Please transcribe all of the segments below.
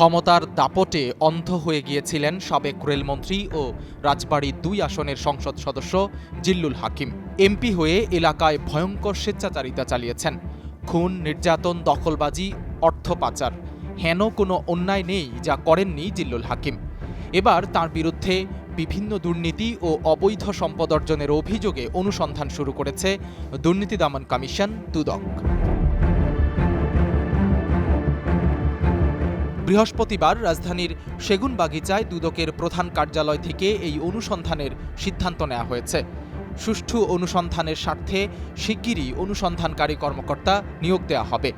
ক্ষমতার দাপটে অন্ধ হয়ে গিয়েছিলেন সাবেক রেলমন্ত্রী ও রাজবাড়ী দুই আসনের সংসদ সদস্য জিল্লুল হাকিম। এমপি হয়ে এলাকায় ভয়ঙ্কর স্বেচ্ছাচারিতা চালিয়েছেন। খুন, নির্যাতন, দখলবাজি, অর্থ পাচার হেন কোনো অন্যায় নেই যা করেননি জিল্লুল হাকিম। এবার তার বিরুদ্ধে বিভিন্ন দুর্নীতি ও অবৈধ সম্পদ অর্জনের অভিযোগে অনুসন্ধান শুরু করেছে দুর্নীতি দমন কমিশন, দুদক। বৃহস্পতিবার রাজধানীর সেগুনবাগিচায় দুদকের প্রধান কার্যালয় থেকে এই অনুসন্ধানের সিদ্ধান্ত নেওয়া হয়েছে। সুষ্ঠু অনুসন্ধানের স্বার্থে শিগগিরই অনুসন্ধানকারী কর্মকর্তা নিয়োগ দেওয়া হবে।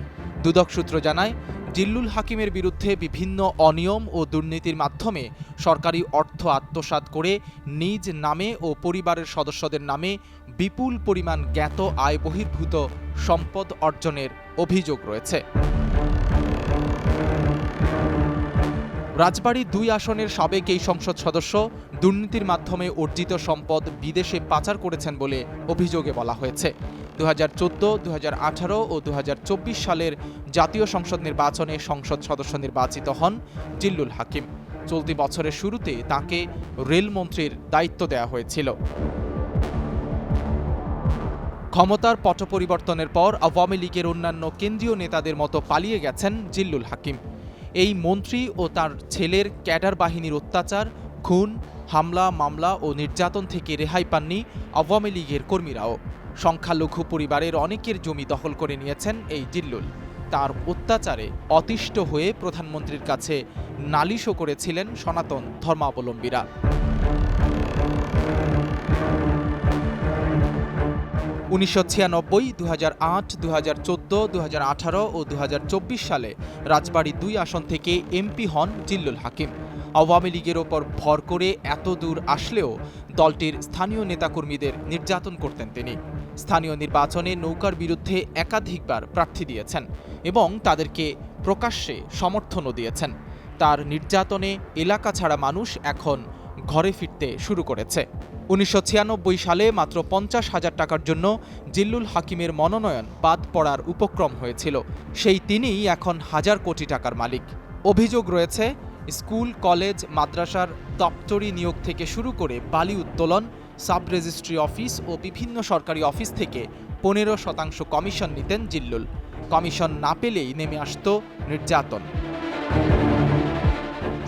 দুদক সূত্র জানায়, জিল্লুল হাকিমের বিরুদ্ধে বিভিন্ন অনিয়ম ও দুর্নীতির মাধ্যমে সরকারি অর্থ আত্মসাৎ করে নিজ নামে ও পরিবারের সদস্যদের নামে বিপুল পরিমাণ জ্ঞাত আয় বহির্ভূত সম্পদ অর্জনের অভিযোগ রয়েছে। রাজবাড়ী দুই আসনের সাবেক এই সংসদ সদস্য দুর্নীতির মাধ্যমে অর্জিত সম্পদ বিদেশে পাচার করেছেন বলে অভিযোগে বলা হয়েছে। দু হাজার চোদ্দ দু হাজার আঠারো ও দু চব্বিশ সালের জাতীয় সংসদ নির্বাচনে সংসদ সদস্য নির্বাচিত হন জিল্লুল হাকিম। চলতি বছরের শুরুতে তাকে রেলমন্ত্রীর দায়িত্ব দেওয়া হয়েছিল। ক্ষমতার পট পরিবর্তনের পর আওয়ামী লীগের অন্যান্য কেন্দ্রীয় নেতাদের মতো পালিয়ে গেছেন জিল্লুল হাকিম। এই মন্ত্রী ও তার ছেলের ক্যাডার বাহিনীর অত্যাচার, খুন, হামলা, মামলা ও নির্যাতন থেকে রেহাই পাননি আওয়ামী লীগের কর্মীরাও। সংখ্যালঘু পরিবারের অনেকের জমি দখল করে নিয়েছেন এই জিল্লুল। তার অত্যাচারে অতিষ্ঠ হয়ে প্রধানমন্ত্রীর কাছে নালিশও করেছিলেন সনাতন ধর্মাবলম্বীরা। উনিশশো ছিয়ানব্বই দু হাজার আট দু হাজার চোদ্দ দু হাজার আঠারো ও দু হাজার চব্বিশ সালে রাজবাড়ী দুই আসন থেকে এমপি হন জিল্লুল হাকিম। আওয়ামী লীগের ওপর ভর করে এত দূর আসলেও দলটির স্থানীয় নেতাকর্মীদের নির্যাতন করতেন তিনি। স্থানীয় নির্বাচনে নৌকার বিরুদ্ধে একাধিকবার প্রার্থী দিয়েছেন এবং তাদেরকে প্রকাশ্যে সমর্থনও দিয়েছেন। তার নির্যাতনে এলাকা ছাড়া মানুষ এখন ঘরে ফিরতে শুরু করেছে। উনিশশো ছিয়ানব্বই সালে মাত্র পঞ্চাশ হাজার টাকার জন্য জিল্লুল হাকিমের মনোনয়ন বাদ পড়ার উপক্রম হয়েছিল। সেই তিনিই এখন হাজার কোটি টাকার মালিক। অভিযোগ রয়েছে, স্কুল, কলেজ, মাদ্রাসার দপ্তরি নিয়োগ থেকে শুরু করে বালি উত্তোলন, সাব রেজিস্ট্রি অফিস ও বিভিন্ন সরকারি অফিস থেকে পনেরো শতাংশ কমিশন নিতেন জিল্লুল। কমিশন না পেলেই নেমে আসত নির্যাতন।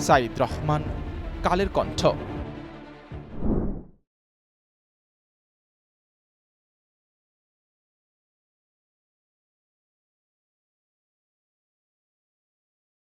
সাইদ রহমান, কালের কণ্ঠ।